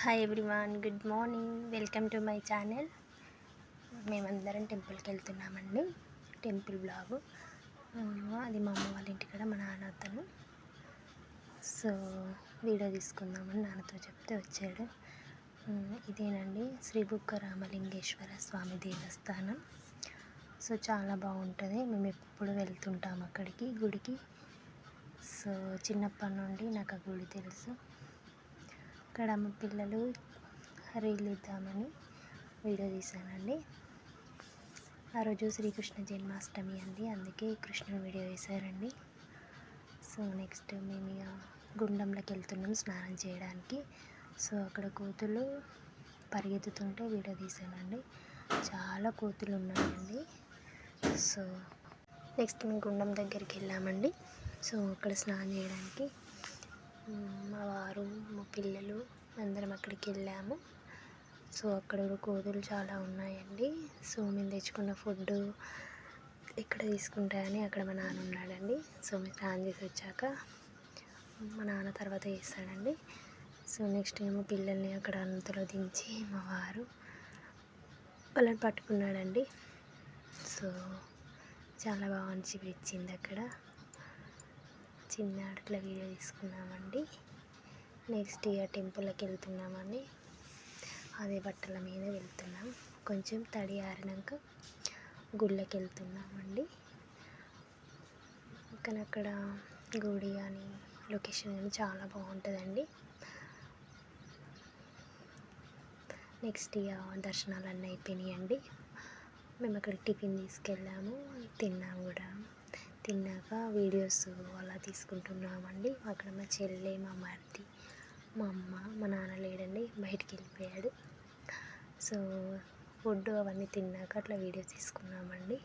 Hi everyone good morning welcome to my channel మేమందరం టెంపుల్కి వెళ్తున్నామండి. టెంపుల్ బ్లాగ్ అది మా అమ్మ వాళ్ళ ఇంటికాడ మా నాన్న అతను. సో వీడియో తీసుకుందామని నాన్నతో చెప్తే వచ్చాడు. ఇదేనండి శ్రీ బుక్క రామలింగేశ్వర స్వామి దేవస్థానం. సో చాలా బాగుంటుంది. మేము ఎప్పుడు వెళ్తుంటాం అక్కడికి గుడికి. సో చిన్నప్పటి నుండి నాకు ఆ గుడి తెలుసు. అక్కడ మా పిల్లలు రీల్ ఇద్దామని వీడియో తీశానండి. ఆ రోజు శ్రీకృష్ణ జన్మాష్టమి అండి. అందుకే కృష్ణుని వీడియో వేశారండి. సో నెక్స్ట్ మేము ఇక గుండంలోకి వెళ్తున్నాం స్నానం చేయడానికి. సో అక్కడ కోతులు పరిగెత్తుతుంటే వీడియో తీశానండి. చాలా కోతులు ఉన్నాయండి. సో నెక్స్ట్ మేము గుండం దగ్గరికి వెళ్ళామండి. సో అక్కడ స్నానం చేయడానికి మా వారు పిల్లలు అందరం అక్కడికి వెళ్ళాము. సో అక్కడ కూడా కోతులు చాలా ఉన్నాయండి. సో మేము తెచ్చుకున్న ఫుడ్ ఇక్కడ తీసుకుంటాయని అక్కడ మా నాన్న ఉన్నాడండి. సో మేము స్నానం చేసి వచ్చాక మా నాన్న తర్వాత చేస్తాడండి. సో నెక్స్ట్ ఏమో పిల్లల్ని అక్కడ అంతలో దించి మా వారు వాళ్ళని పట్టుకున్నాడండి. సో చాలా బాగా అనిపించింది అక్కడ. చిన్న అట్లా వీడియో తీసుకున్నామండి నెక్స్ట్ ఇక టెంపుల్కి వెళ్తున్నామని అదే బట్టల మీద వెళ్తున్నాం. కొంచెం తడి ఆరినాక గుళ్ళకి వెళ్తున్నామండి. కానీ అక్కడ గుడి కానీ లొకేషన్ కానీ చాలా బాగుంటుందండి. నెక్స్ట్ ఇక దర్శనాలు అన్నీ అయిపోయినాయండి. మేము అక్కడ టిఫిన్ తీసుకెళ్ళాము తిన్నాము కూడా. తిన్నాక వీడియోస్ అలా తీసుకుంటున్నామండి. అక్కడ మా చెల్లె మా మరిది మా అమ్మ మా నాన్న లేడండి బయటికి వెళ్ళిపోయాడు సో ఫుడ్ అవన్నీ తిన్నాక అట్లా వీడియోస్ తీసుకున్నామండి.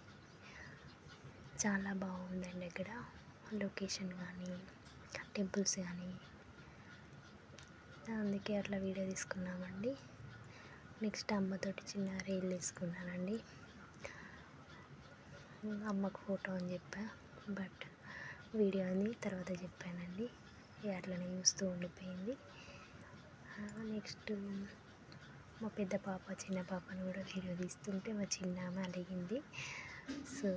చాలా బాగుందండి అక్కడ. లొకేషన్ కానీ టెంపుల్స్ కానీ అందుకే అట్లా వీడియో తీసుకున్నామండి. నెక్స్ట్ అమ్మతోటి చిన్న రీల్ తీసుకున్నానండి. అమ్మకు ఫోటో అని చెప్పా బట్ వీడియో అని తర్వాత చెప్పానండి. ఇక అట్లనే చూస్తూ ఉండిపోయింది. నెక్స్ట్ మా పెద్ద పాప చిన్న పాపను కూడా వీడియో తీస్తుంటే మా చిన్న ఆమె అడిగింది సో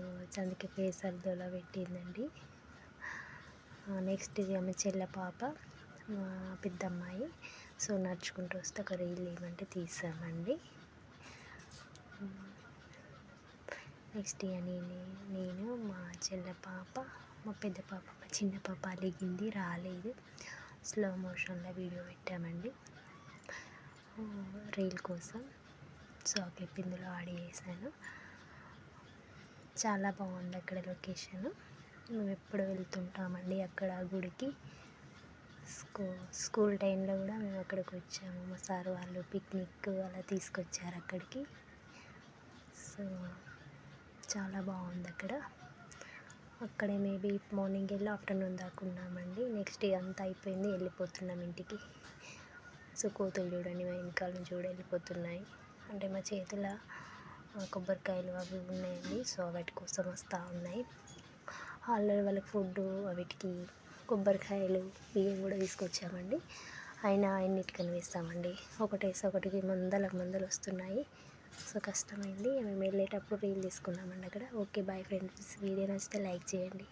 అందుకే ఫేస్ అర్ధోలా పెట్టిందండి. నెక్స్ట్ ఆమె చెల్ల పాప మా పెద్ద అమ్మాయి సో నడుచుకుంటూ వస్తే ఒక రీల్ ఏమంటే తీసామండి. నెక్స్ట్ ఇక నేను నేను మా చెల్ల పాప మా పెద్ద పాప మా చిన్న పాప అలిగింది రాలేదు. స్లో మోషన్లో వీడియో పెట్టామండి. రీల్ కోసం. సో ఆ క్లిప్ ఇందులో ఆడి చేశాను. చాలా బాగుంది అక్కడ లొకేషన్ మేము ఎప్పుడు వెళ్తుంటామండి అక్కడ గుడికి. స్కూ స్కూల్ టైంలో కూడా మేము అక్కడికి వచ్చాము. మా సార్ వాళ్ళు పిక్నిక్ అలా తీసుకొచ్చారు అక్కడికి. సో చాలా బాగుంది అక్కడ. అక్కడే మేబీ మార్నింగ్ వెళ్ళి ఆఫ్టర్నూన్ దాకా ఉన్నామండి. నెక్స్ట్ అంతా అయిపోయింది వెళ్ళిపోతున్నాం ఇంటికి. సో కోతులు చూడండి మా వెనకాల నుంచి కూడా వెళ్ళిపోతున్నాయి. అంటే మా చేతుల కొబ్బరికాయలు అవి ఉన్నాయండి. సో వాటి కోసం వస్తూ ఉన్నాయి. ఆల్రెడీ వాళ్ళకి ఫుడ్ వాటికి కొబ్బరికాయలు బియ్యం కూడా తీసుకొచ్చామండి. అయినా అన్నిటికని వేస్తామండి. ఒకటేసి ఒకటికి మందలకు మందలు వస్తున్నాయి. సో కష్టమైంది. మేము వెళ్ళేటప్పుడు రీల్ తీసుకున్నామండి అక్కడ. Okay bye friends. వీడియో నచ్చితే లైక్ చేయండి.